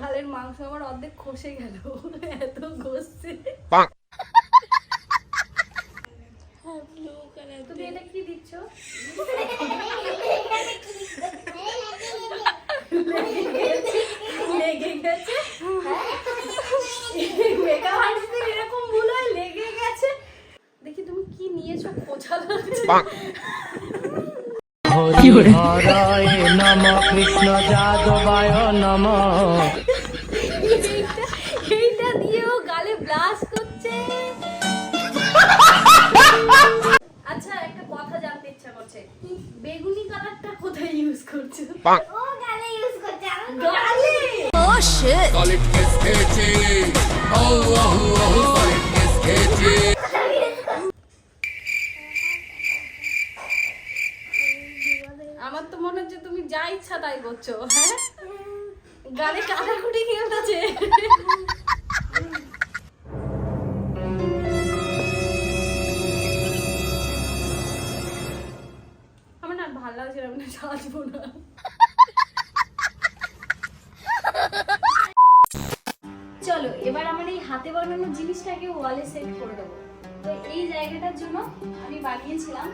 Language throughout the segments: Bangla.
গালের মাংস আমার অর্ধেক খসে গেল। এত ঘষছে। তুমি এটা কি দিচ্ছ? লেগে গেছে। মেকআপ এরকম ভুল হয় লেগে গেছে। দেখি তুমি কি নিয়েছো খোঁচা লাগছে হরিহরায় নম কৃষ্ণ যাদবায় নম। করছে আমার গালে solid kiss খেয়েছে Oh, oh, oh, solid kiss খেয়েছে আমার তো মনে হচ্ছে তুমি যা ইচ্ছা তাই করছ হ্যাঁ? গালে কাটাকুটি খেলতেছে তো এই জায়গাটার জন্য আমি বানিয়েছিলাম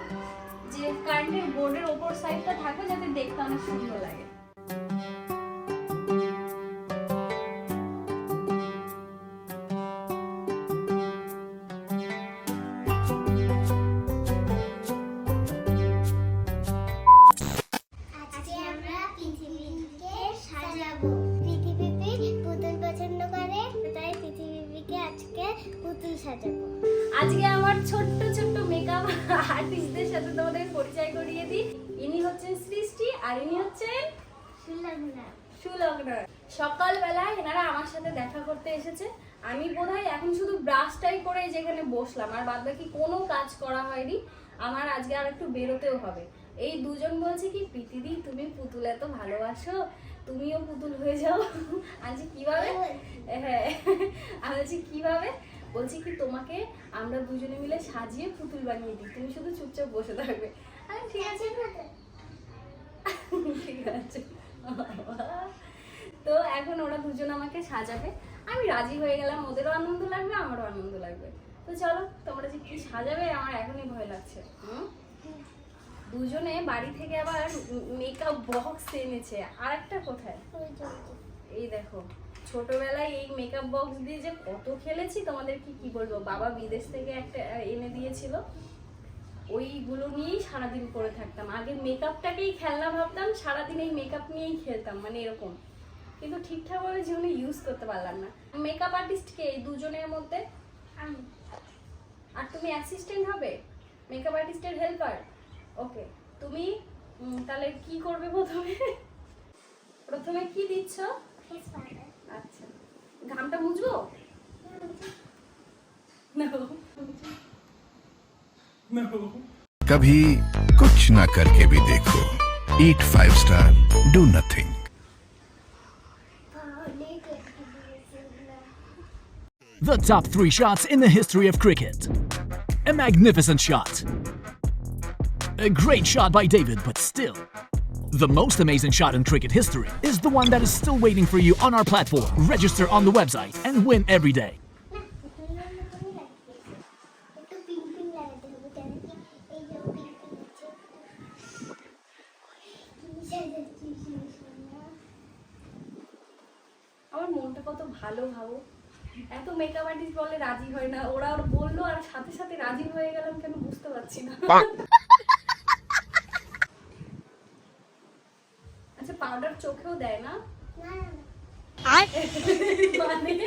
যে কারেন্টের বোর্ডের ওপর সাইডটা থাকবে যাতে দেখতে অনেক সুন্দর লাগে। এখন শুধু ব্রাশটাই করে যেখানে বসলাম, আর বাদ বাকি কোনো কাজ করা হয়নি। আমার আজকে আর একটু বেরোতেও হবে। এই দুজন বলছে কি প্রীতিদি তুমি পুতুল এত ভালোবাসো, তুমিও পুতুল হয়ে যাও। আজকে কীভাবে? হ্যাঁ আমি বলছি, কীভাবে? বলছি কি, তোমাকে আমরা দুজনে মিলে সাজিয়ে পুতুল বানিয়ে দিই। তুমি শুধু চুপচাপ বসে থাকবে। আমি ঠিক আছে। ঠিক আছে। তো এখন ওরা দুজন আমাকে সাজাবে। আমি রাজি হয়ে গেলাম, ওদেরও আনন্দ লাগবে, আমারও আনন্দ লাগবে। তো চলো, তোমরা যে কি সাজাবে, আমার এখনই ভয় লাগছে। হুম? দুজনে বাড়ি থেকে আবার মেকআপ বক্স এনেছে। আর একটা কোথায়? এই দেখো, ছোটবেলায় এই মেকআপ বক্স দিয়ে যে কত খেলেছি তোমাদের কি কি বলব? বাবা বিদেশ থেকে একটা এনে দিয়েছিল। ওইগুলো নিয়েই সারাদিন করে থাকতাম। আগে মেকআপটাকেই খেলনা ভাবতাম, সারাদিন এই মেকআপ নিয়েই খেলতাম মানে এরকম। কিন্তু ঠিকঠাকভাবে জীবনে ইউজ করতে পারলাম না মেকআপ আর্টিস্ট কে এই দুজনের মধ্যে আমি আর তুমি অ্যাসিস্ট্যান্ট হবে মেকআপ আর্টিস্টের হেল্পার ওকে তুমি উম, তাহলে কি করবে প্রথমে প্রথমে কি দিচ্ছ ফেস পাউডার আচ্ছা ঘামটা মুছবো No. कभी कुछ ना करके भी देखो eat five star do nothing অনেক একটু দিয়েছিল The top three shots in the history of cricket. A magnificent shot. A great shot by David, but still. The most amazing shot in cricket history is the one that is still waiting for you on our platform. Register on the website and win every day. আচ্ছা পাউডার চোখেও দেয় না? মানে?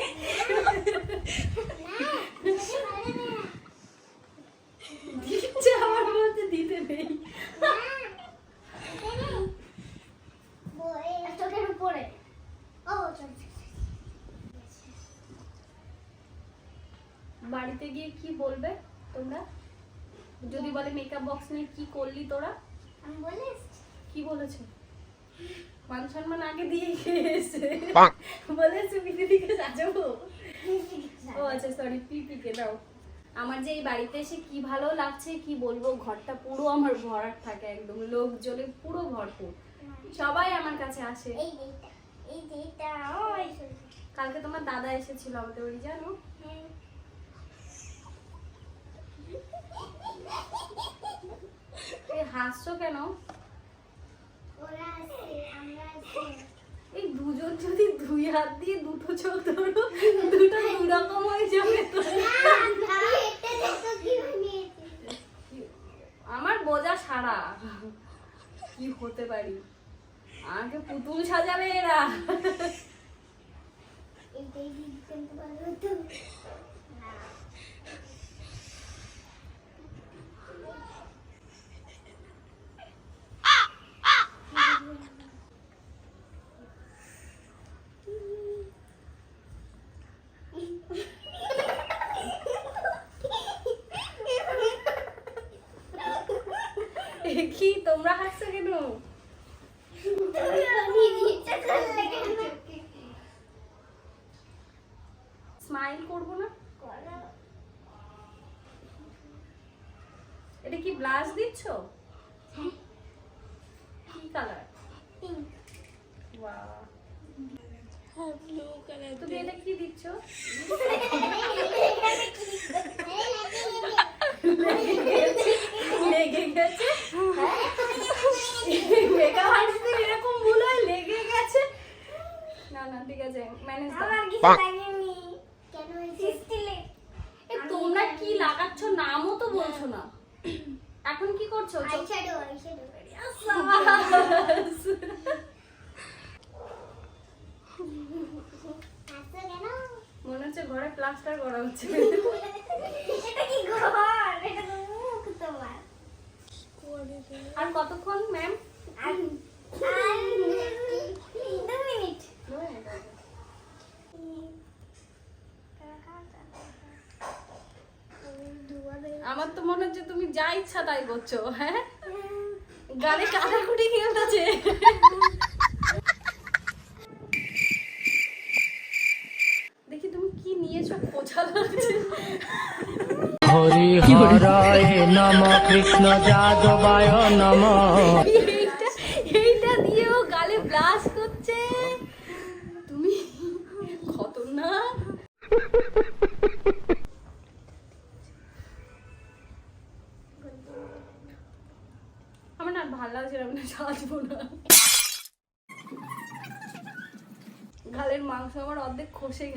দিচ্ছে আমার মধ্যে দিতে নেই। চোখের উপরে। ও বাড়িতে গিয়ে কি বলবে তোমরা? যদি বলে মেকআপ বক্স নিয়ে কি করলি তোরা? আমি বলে কি বলেছে? মান সম্মান আগে দিয়ে গিয়েছে বলেছে পিপিকে সাজাবো? ও আচ্ছা সরি পিপিকে দাও। আমার যে এই বাড়িতে এসে কি ভালো লাগছে কি বলব ঘরটা পুরো আমার ভরাট থাকে একদম লোকজনে পুরো ভরপুর। সবাই আমার কাছে আসে। ওই। কালকে তোমার দাদা এসেছিল আমাদের বাড়ি জানো? হ্যাঁ। হাসছো কেন ওরা আছে আমরা আছি এই দুজন যদি দুই হাত দিয়ে দুটো চোখ ধরো দুটো দুই রকম হয়ে যাবে তো? আমার বোঝা সারা। কি হতে পারি? আমাকে পুতুল সাজাবে এরা এটাই কিনতে পারব তো না এ কি তোমরা হাসছো কেন স্মাইল করব না? এটা কি ব্লাস দিচ্ছ হ্যাঁ কি কালার পিঙ্ক বাহ তুমি এটা কি দিচ্ছ লেগে গেছে মেকআপ আর্টিস্টের এরকম ভুল হয় লেগে গেছে না না ঠিক আছে ম্যানেজ আমার কিছু লাগেনি কেন সিস্টিলে এ তোমরা কি লাগাচ্ছ নামও তো বলছো না এখন কি করছ চোখ- আইশ্যাডো আইশ্যাডো হাসো কেন মনে হচ্ছে ঘরে প্লাস্টার করা হচ্ছে এটা কি ঘর এটা তো মুখ তোমার আর কতক্ষণ ম্যাম আর আর দু মিনিট আমার তো মনে হচ্ছে তুমি যা ইচ্ছা তাই করছ হ্যাঁ? গালে কাটাকুটি খেলতেছে। দেখি তুমি কি নিয়েছো পোছা লাগছে। হরি হরায় নম কৃষ্ণ যাদবায় নম।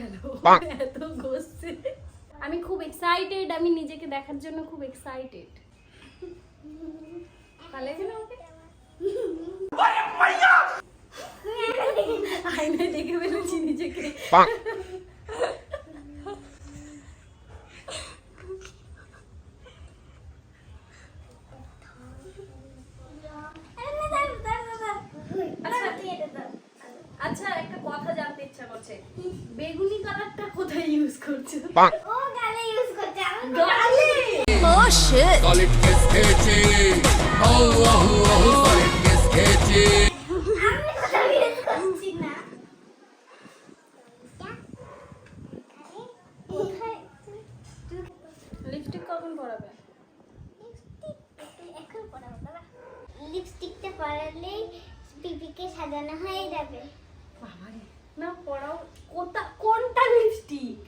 গেল এত ঘষছে আমি খুব এক্সাইটেড আমি নিজেকে দেখার জন্য খুব এক্সাইটেড ভালো লাগছে না আমাকে আয়নায় দেখে ফেলেছি নিজেকে আচ্ছা একটা কথা জানতে ইচ্ছা করছে। বেগুনি কালারটা কোথায় ইউজ করছে? ও গালে ইউজ করছে গালে? ও শিট সলিড কেস খেয়েছে। ও ও সলিড কেস খেয়েছে। লিপস্টিক লিপস্টিকটা পরালেই পিপিকে সাজানো হয়ে যাবে। না পরাও কোথা কোনটা লিপস্টিক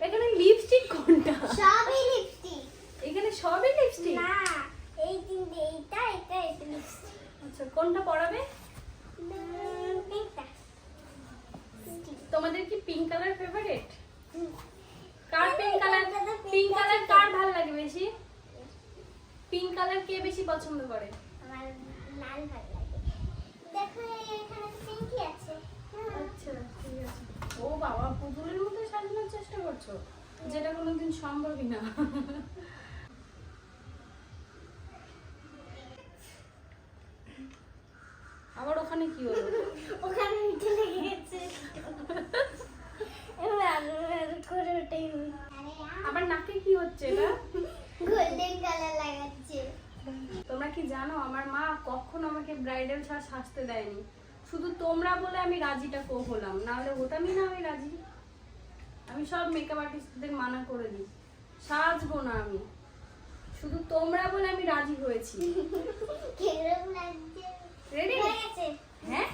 এখানে লিপস্টিক কোনটা? সবই লিপস্টিক এখানে সবই লিপস্টিক না এই তিনটে এইটা এটা এটা লিপস্টিক আচ্ছা কোনটা পিঙ্কটা তোমাদের কি পিঙ্ক কালার ফেভারিট কার পিঙ্ক কালার পিঙ্ক কালার কার ভালো লাগে বেশি? পিঙ্ক কালার কে বেশি পছন্দ করে আমার লাল ভালো লাগে দেখো এখানে পিঙ্কই আছে হ্যাঁ। আচ্ছা ঠিক আছে ও বাবা পুতুলের মতো সাজানোর করছ যেটা কোনোদিন সম্ভবই না। আবার ওখানে কি হলো? ওখানে মিঠে লেগে গেছে আবার নাকে কি হচ্ছে এটা? গোল্ডেন কালার লাগাচ্ছে। তোমরা কি জানো আমার মা কখনো আমাকে ব্রাইডাল ছাড় সাজতে দেয়নি। শুধু তোমরা বলে আমি রাজিটা কো হলাম। না হলে হতামই না আমি রাজি। আমি সব মেকআপ আর্টিস্টদের মানা করে দিই। সাজবো না আমি। শুধু তোমরা বলে আমি রাজি হয়েছি কীরকম লাগছে রেডি হয়ে গেছে হ্যাঁ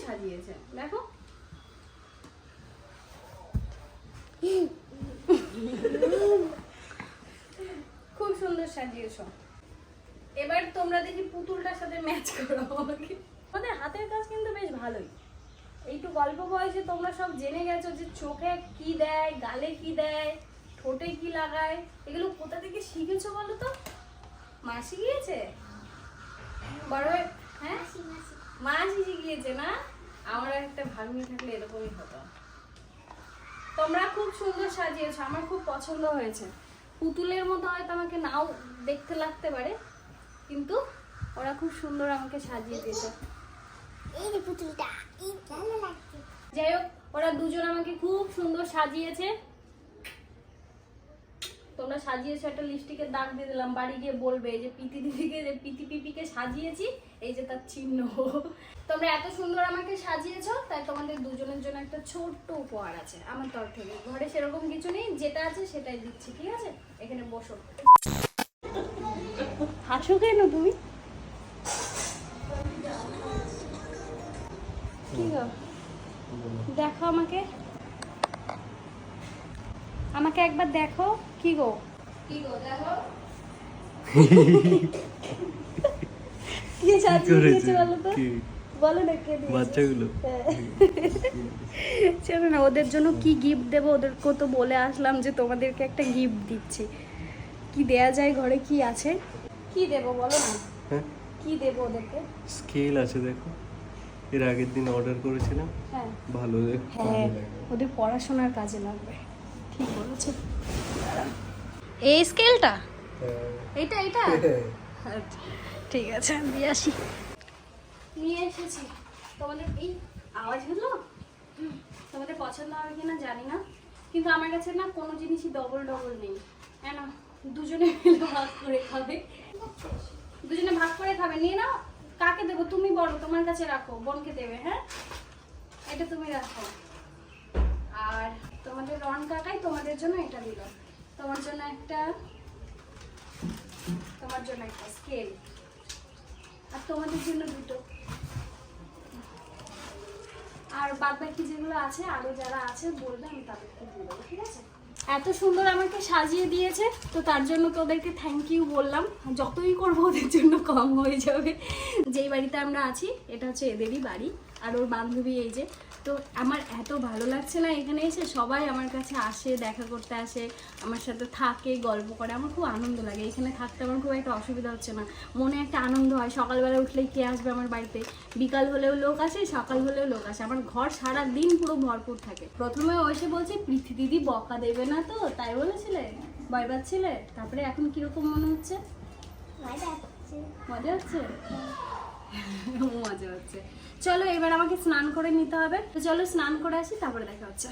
সাজিয়েছে দেখো খুব সুন্দর সাজিয়েছো এবার তোমরা দেখি পুতুলটার সাথে ম্যাচ করো আমাকে। হাতের কাজ কিন্তু বেশ ভালোই। এইটু গল্প বয়সে তোমরা সব জেনে গেছো যে চোখে কি দেয়, গালে কি দেয়, ঠোঁটে কি লাগায়। এগুলো কোথা থেকে শিখেছো বলো তো? মা শিখিয়েছে বড় হয়ে- হ্যাঁ? মা শিখিয়েছে না আমার একটা ভাগ্নি থাকলে এরকমই হতো। তোমরা খুব সুন্দর সাজিয়েছো, আমার খুব পছন্দ হয়েছে। পুতুলের মতো হয়তো আমাকে নাও দেখতে লাগতে পারে। কিন্তু ওরা খুব সুন্দর আমাকে সাজিয়ে লাগছে। যাই হোক ওরা দুজন আমাকে খুব সুন্দর সাজিয়েছে। তোমরা সাজিয়েছো একটা লিপস্টিকের দাগ দিয়ে দিলাম বাড়ি গিয়ে বলবে যে পিতি দিদিকে যে পিতি পিপিকে সাজিয়েছি এই যে তার চিহ্ন। তোমরা এত সুন্দর আমাকে সাজিয়েছো তাই তোমাদের দুজনের জন্য একটা ছোট্ট উপহার আছে আমার তরফ থেকে। ঘরে সেরকম কিছু নেই যেটা আছে সেটাই দিচ্ছি ঠিক আছে? এখানে বসো। হাসো কেন তুমি? কি গো? দেখো আমাকে। আমাকে একবার দেখো কি গো? কি গো দেখো। কি সাজিয়ে দিয়েছে বলো তো? বলো না কে বাচ্চাগুলো? চলো না ওদের জন্য কি গিফট দেবো? ওদেরকে তো বলে আসলাম যে তোমাদেরকে একটা গিফট দিচ্ছি। কি দেয়া যায় ঘরে? কি আছে? কি দেবো বলো না? হ্যাঁ? কি দেবো ওদেরকে? স্কেল আছে দেখো। এর আগের দিন অর্ডার করেছিলাম। হ্যাঁ। ভালো দেখ হ্যাঁ ওদের পড়াশোনার কাজে লাগবে। ঠিক বলেছ। এই স্কেলটা? এইটা এইটা? আচ্ছা, ঠিক আছে আমি দিয়ে আসি। নিয়ে এসেছি। তোমাদের এই আওয়াজ হলো হুম, তোমাদের পছন্দ হবে কিনা জানি না। কিন্তু আমার কাছে না কোনো জিনিসই ডবল ডবল নেই। হ্যাঁ না? দুজনে মিলে ভাগ করে খাবে। দুজনে ভাগ করে খাবে, নিয়ে নাও। কাকে দেবো? তুমি বলো, তোমার কাছে রাখো, বোনকে দেবে হ্যাঁ? এটা তুমি রাখো। আর তোমাদের রন কাকাই তোমাদের জন্য এটা দিল। তোমার জন্য একটা, তোমার জন্য একটা স্কেল আর তোমাদের জন্য দুটো। আর বাদ বাকি যেগুলো আছে, আরও যারা আছে, বলবে, আমি তাদেরকে দিয়ে দেবো, ঠিক আছে? এত সুন্দর আমাকে সাজিয়ে দিয়েছে, তো তার জন্য তোদেরকে থ্যাংক ইউ বললাম। যতই করব ওদের জন্য কম হয়ে যাবে। যেই বাড়িতে আমরা আছি, এটা হচ্ছে এদেরই বাড়ি। আর ওর বান্ধবী এই যে তো আমার এত ভালো লাগছে না এখানে এসে সবাই আমার কাছে আসে দেখা করতে আসে আমার সাথে থাকে গল্প করে। আমার খুব আনন্দ লাগে। এখানে থাকতে আমার খুব একটা অসুবিধা হচ্ছে না। মনে একটা আনন্দ হয়। সকালবেলা উঠলেই কে আসবে আমার বাড়িতে? বিকাল হলেও লোক আসে সকাল হলেও লোক আসে। আমার ঘর সারা দিন পুরো ভরপুর থাকে। প্রথমে ও এসে বলছে পৃথি দিদি বকা দেবে না তো? তাই বলেছিলে? ভয় পাচ্ছিলে? তারপরে এখন কীরকম মনে হচ্ছে? মজা হচ্ছে? মজা হচ্ছে। চলো, এবার আমাকে স্নান করে নিতে হবে। তো চলো, স্নান করে আসি, তারপরে দেখা হচ্ছে।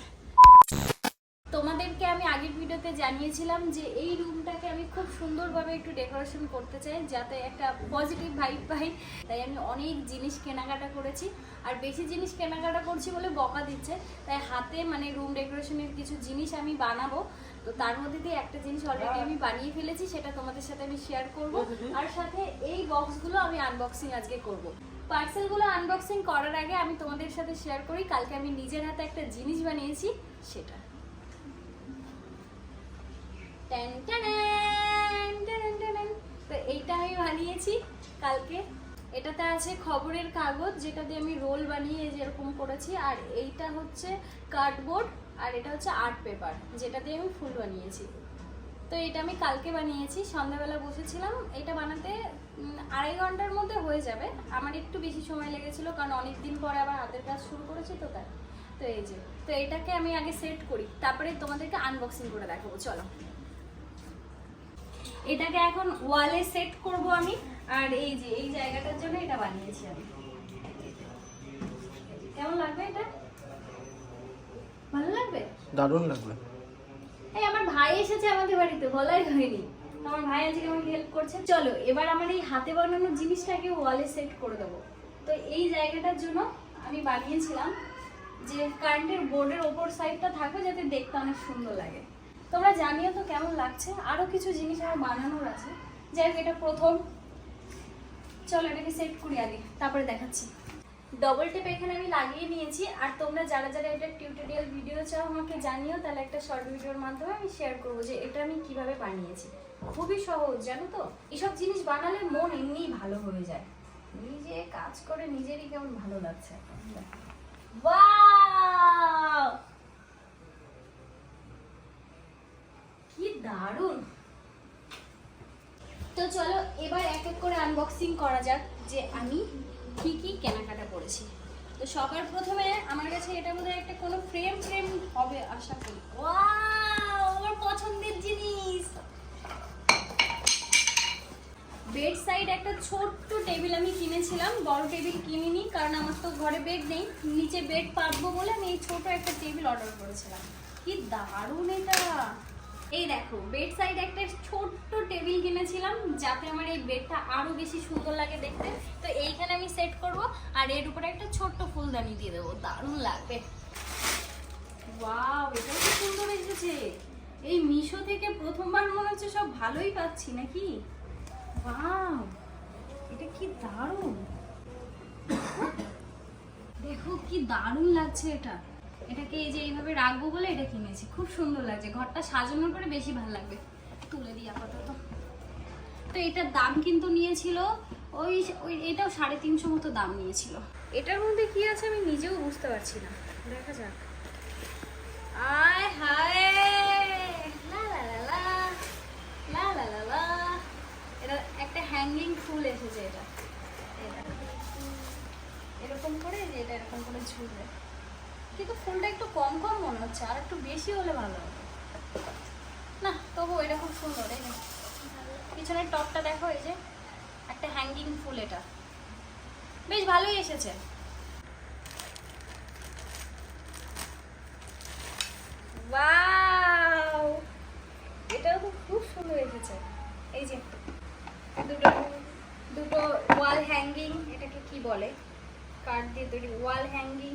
তোমাদেরকে আমি আগের ভিডিওতে জানিয়েছিলাম যে এই রুমটাকে আমি খুব সুন্দরভাবে একটু ডেকোরেশন করতে চাই, যাতে একটা পজিটিভ ভাইব পাই। তাই আমি অনেক জিনিস কেনাকাটা করেছি, আর বেশি জিনিস কেনাকাটা করছি বলে বকা দিচ্ছে। তাই হাতে মানে রুম ডেকোরেশনের কিছু জিনিস আমি বানাবো। তো তার মধ্যে দিয়ে একটা জিনিস অলরেডি আমি বানিয়ে ফেলেছি সেটা তোমাদের সাথে আমি শেয়ার করব। আর সাথে এই বক্সগুলো আমি আনবক্সিং আজকে করব। পার্সেলগুলো আনবক্সিং করার আগে আমি তোমাদের সাথে শেয়ার করি কালকে আমি নিজের হাতে একটা জিনিস বানিয়েছি সেটা। তো এইটা আমি বানিয়েছি কালকে। এটাতে আছে খবরের কাগজ যেটা দিয়ে আমি রোল বানিয়ে যেরকম করেছি আর এইটা হচ্ছে কার্ডবোর্ড আর এটা হচ্ছে আর্ট পেপার যেটা দিয়ে আমি ফুল বানিয়েছি। তো এটা আমি কালকে বানিয়েছি, সন্ধ্যাবেলা বসেছিলাম। এটা বানাতে আড়াই ঘণ্টার মধ্যে হয়ে যাবে। আমার একটু বেশি সময় লেগেছিল, কারণ অনেক দিন পরে আবার হাতের কাজ শুরু করেছি তো তাই। তো এই যে, তো এটাকে আমি আগে সেট করি, তারপরে তোমাদেরকে আনবক্সিং করে দেখাবো, চলো। এটাকে এখন ওয়ালে সেট করব আমি, আর এই যে, এই জায়গাটার জন্য এটা বানিয়েছি আমি। কেমন লাগবে এটা? ভালো লাগবে? দারুণ লাগবে। এই আমার ভাই এসেছে আমাদের বাড়িতে বলাই হয়নি। আমার ভাই আজকে আমাকে হেল্প করছে। চলো এবার আমার এই হাতে বানানো জিনিসটাকে ওয়ালে সেট করে দেবো। তো এই জায়গাটার জন্য আমি বানিয়েছিলাম যে কারেন্টের বোর্ডের ওপর সাইডটা থাকবে যাতে দেখতে অনেক সুন্দর লাগে। তোমরা জানিও তো কেমন লাগছে। আরও কিছু জিনিস আমার বানানোর আছে। যাই হোক এটা প্রথম। চলো এটাকে সেট করি আগে। তারপরে দেখাচ্ছি। ডবল টেপ এখানে আমি লাগিয়ে নিয়েছি। আর তোমরা যারা যারা এটা টিউটোরিয়াল ভিডিও চাও আমাকে জানিও, তাহলে একটা শর্ট ভিডিওর মাধ্যমে আমি শেয়ার করব যে এটা আমি কীভাবে বানিয়েছি। খুবই সহজ, জানো তো? এসব জিনিস বানালে মন এমনিই ভালো হয়ে যায়। নিজে কাজ করে নিজেরই কেমন ভালো লাগছে। কি দারুণ! তো চলো, এবার এক এক করে আনবক্সিং করা যাক যে আমি কি কি কেনাকাটা করেছি। তো সবার প্রথমে আমার কাছে এটা বোধহয় একটা কোনো ফ্রেম ফ্রেম হবে আশা করি। আমার পছন্দের জিনিস। বেড সাইড একটা ছোট্ট টেবিল আমি কিনেছিলাম, বড় টেবিল কিনিনি, কারণ আমার তো ঘরে বেড নেই। নিচে বেড পাতবো বলে আমি এই ছোট একটা টেবিল অর্ডার করেছিলাম। কি দারুণ এটা! এই দেখো বেড সাইড একটা ছোট্ট টেবিল কিনেছিলাম, যাতে আমার এই বেডটা আরও বেশি সুন্দর লাগে দেখতে। তো এইখানে আমি সেট করব, আর এর উপরে একটা ছোট্ট ফুলদানি দিয়ে দেবো। দারুণ লাগবে। ওয়াও এটা কি সুন্দর এসেছে। এই মিশো থেকে প্রথমবার মনে হচ্ছে সব ভালোই পাচ্ছি, নাকি? ওয়াও এটা কি দারুণ। দেখো, কি দারুণ লাগছে এটা। এটাকে এই যে এইভাবে রাখব বলে এটা কিনেছি। খুব সুন্দর লাগছে। ঘরটা সাজানোর পরে বেশি ভালো লাগবে। তুলে দিই আপাতত। তো এটার দাম কিন্তু নিয়েছিল ওই ওই এটাও সাড়ে তিনশো মতো দাম নিয়েছিল। এটার মধ্যে কি আছে আমি নিজেও বুঝতে পারছি না। দেখা যাক। আয় হায়! লা লা লা লা। লা লা লা লা। এটা একটা হ্যাঙ্গিং ফুল এসেছে এটা। এরকম করে যে এটা এরকম করে ঝুলবে। কিন্তু ফুলটা একটু কম কম মনে হচ্ছে, আর একটু বেশি হলে ভালো হবে। না, তবু এটা খুব সুন্দর এই। পিছনের টপটা দেখো, এই যে, একটা হ্যাঙ্গিং ফুল এটা। বেশ ভালোই এসেছে। এটাও তো খুব সুন্দর এসেছে। এই যে, দুটো দুটো ওয়াল হ্যাঙ্গিং এটাকে কি বলে? কাঠ দিয়ে তৈরি ওয়াল হ্যাঙ্গিং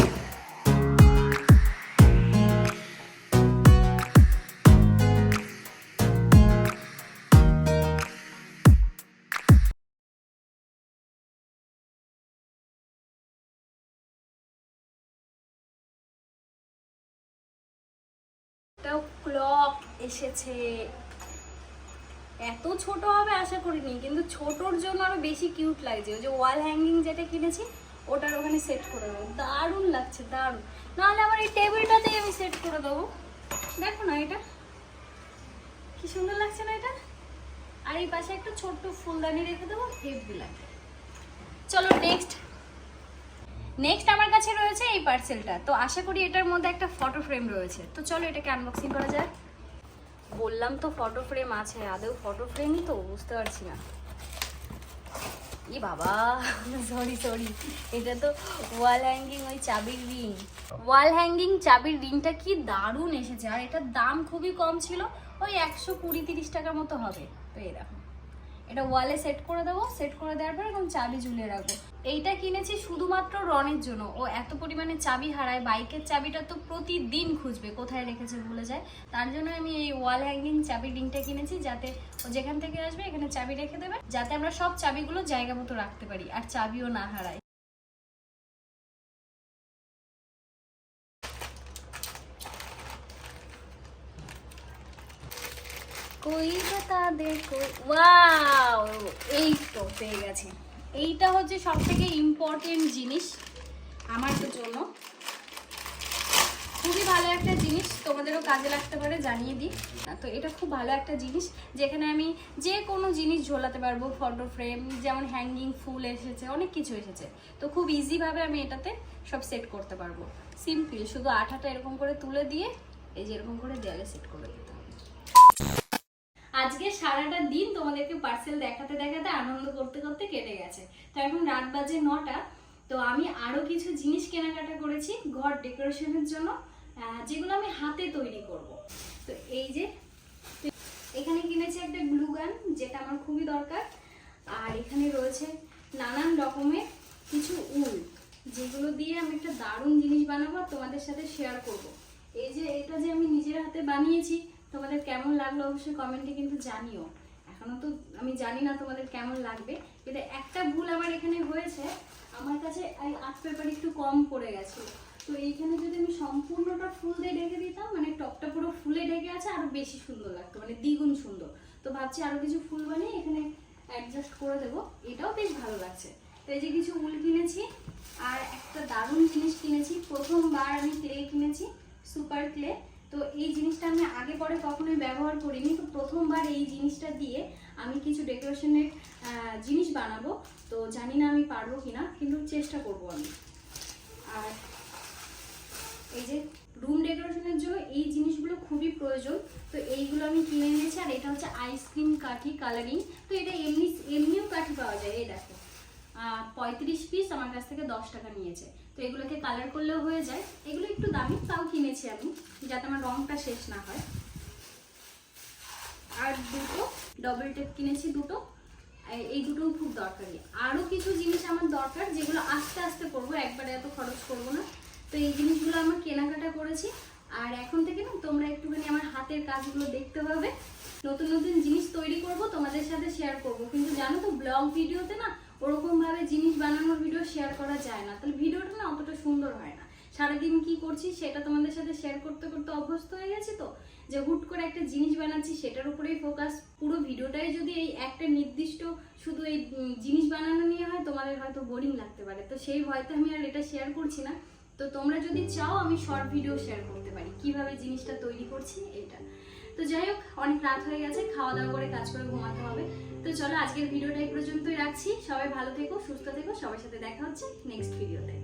এটাও ক্লক এসেছে। এত ছোট হবে আশা করিনি, কিন্তু ছোটর জন্য আরও বেশি কিউট লাগছে। ওই যে ওয়াল হ্যাঙ্গিং যেটা কিনেছি, ওটার ওখানে সেট করে দেবো। দারুণ লাগছে, দারুণ। নাহলে আমার এই টেবিলটাতেই আমি সেট করে দেবো। দেখো না এটা। কি সুন্দর লাগছে না এটা? আর এই পাশে একটা ছোট্ট ফুলদানি রেখে দেবো, হেভি লাগবে চলো নেক্সট নেক্সট আমার কাছে রয়েছে এই পার্সেলটা তো আশা করি এটার মধ্যে একটা ফটো ফ্রেম রয়েছে। তো চলো এটাকে আনবক্সিং করা যায় বললাম তো ফটো ফ্রেম আছে, আদৌ ফটো ফ্রেমই তো? বুঝতে পারছি না। ই বাবা সরি সরি এটা তো ওয়াল হ্যাঙ্গিং ওই চাবির রিং ওয়াল হ্যাঙ্গিং চাবির রিংটা কি দারুণ এসেছে। আর এটার দাম খুবই কম ছিল, ওই একশো কুড়ি তিরিশ টাকার মতো হবে। তো দেখো। এটা ওয়ালে সেট করে দেবো সেট করে দেওয়ার পর এরকম চাবি ঝুলিয়ে রাখব। এইটা কিনেছি শুধুমাত্র রনের জন্য। ও এত পরিমাণে চাবি হারায়, বাইকের চাবিটা তো প্রতিদিন খুঁজবে, কোথায় রেখেছে ভুলে যায়। তার জন্য আমি এই ওয়াল হ্যাঙ্গিং চাবি ডিংটা কিনেছি যাতে ও যেখান থেকে আসবে এখানে চাবি রেখে দেবে, যাতে আমরা সব চাবিগুলো জায়গা মতো রাখতে পারি আর চাবিও না হারাই কই বাতা দে কই, ওয়াও, এই তো পেয়ে গেছে। এইটা হচ্ছে সব থেকে ইম্পর্টেন্ট জিনিস আমার জন্য। খুবই ভালো একটা জিনিস, তোমাদেরও কাজে লাগতে পারে, জানিয়ে দিই। তো এটা খুব ভালো একটা জিনিস, যেখানে আমি যে কোনো জিনিস ঝোলাতে পারব ফটো ফ্রেম যেমন হ্যাঙ্গিং ফুল এসেছে, অনেক কিছু এসেছে। তো খুব ইজিভাবে আমি এটাতে সব সেট করতে পারব। সিম্পল শুধু আঠাটা এরকম করে তুলে দিয়ে, এই যে এরকম করে দেয়ালে সেট করে দিতে আজকে সারাটা দিন তোমাদেরকে পার্সেল দেখাতে দেখাতে আনন্দ করতে করতে কেটে গেছে। তো এখন রাত বাজে নটা, তো আমি আরও কিছু জিনিস কেনাকাটা করেছি ঘর ডেকোরেশনের জন্য যেগুলো আমি হাতে তৈরি করব। তো এই যে, এখানে কিনেছি একটা গ্লু গান যেটা আমার খুবই দরকার। আর এখানে রয়েছে নানান রকমের কিছু উল, যেগুলো দিয়ে আমি একটা দারুণ জিনিস বানাবো তোমাদের সাথে শেয়ার করব। এই যে, এটা যে আমি নিজের হাতে বানিয়েছি তোমাদের কেমন লাগল অবশ্যই কমেন্টে কিন্তু জানিও। এখনও তো আমি জানি না তোমাদের কেমন লাগবে। কিন্তু একটা ভুল আমার এখানে হয়েছে। আমার কাছে এই আর্ট পেপার একটু কম পড়ে গেছে। তো এইখানে যদি আমি সম্পূর্ণটা ফুল দিয়ে ঢেকে দিতাম মানে টপটা পুরো ফুলে ঢেকে আছে, আরও বেশি সুন্দর লাগতো মানে দ্বিগুণ সুন্দর। তো ভাবছি আরও কিছু ফুল বানিয়ে এখানে অ্যাডজাস্ট করে দেবো। এটাও বেশ ভালো লাগছে। তো এই যে কিছু উল কিনেছি, আর একটা দারুণ জিনিস কিনেছি। প্রথমবার আমি ক্লে কিনেছি সুপার ক্লে তো এই জিনিসটা আমি আগে পরে কখনোই ব্যবহার করিনি। তো প্রথমবার এই জিনিসটা দিয়ে আমি কিছু ডেকোরেশনের জিনিস বানাবো। তো জানি না আমি পারব কিনা, কিন্তু চেষ্টা করব আমি। আর এই যে রুম ডেকোরেশনের জন্য এই জিনিসগুলো খুবই প্রয়োজন। তো এইগুলো আমি কিনে নিয়েছি আর এটা হচ্ছে আইসক্রিম কাঠি কালারিং। তো এটা এমনি, এমনিও কাঠি পাওয়া যায়, এই দেখো। পঁয়ত্রিশ পিস আমার কাছ থেকে দশ টাকা নিয়েছে। তো এগুলোকে কালার করলেও হয়ে যায়। এগুলো একটু দামি, তাও কিনেছি আমি, যাতে আমার রংটা শেষ না হয়। আর দুটো ডবল টেপ কিনেছি দুটো। এই- দুটো খুব দরকারি। আরও কিছু জিনিস আমার দরকার, যেগুলো আস্তে আস্তে করব, একবারে এত খরচ করব না। তো এই জিনিসগুলো আমার কেনাকাটা করেছি। আর এখন থেকে না, তোমরা একটুখানি আমার হাতের কাজগুলো দেখতে পাবে নতুন নতুন জিনিস তৈরি করব, তোমাদের সাথে শেয়ার করব। কিন্তু জানো তো ব্লগ ভিডিওতে না ওরকম ভাবে জিনিস বানানোর ভিডিও শেয়ার করা যায় না। তাহলে অতটা সুন্দর হয় না। সারাদিন কি করছি সেটা তোমাদের সাথে শেয়ার করতে করতে অভ্যস্ত হয়ে গেছি তো? যে হুট করে একটা জিনিস বানাচ্ছি সেটার উপরেই ফোকাস পুরো ভিডিওটাই যদি এই একটা নির্দিষ্ট শুধু এই জিনিস বানানো নিয়ে হয়, তোমাদের হয়তো বোরিং লাগতে পারে। তো সেই ভয়তে আমি আর এটা শেয়ার করছি না। তো তোমরা যদি চাও, আমি শর্ট ভিডিও শেয়ার করতে পারি। কীভাবে জিনিসটা তৈরি করছি এটা তো যাই হোক, অনেক রাত হয়ে গেছে খাওয়া দাওয়া করে কাজ করে ঘুমাতে হবে। তো চলো, আজকের ভিডিওটা এই পর্যন্তই রাখছি। সবাই ভালো থেকো, সুস্থ থেকো। সবার সাথে দেখা হচ্ছে নেক্সট ভিডিওতে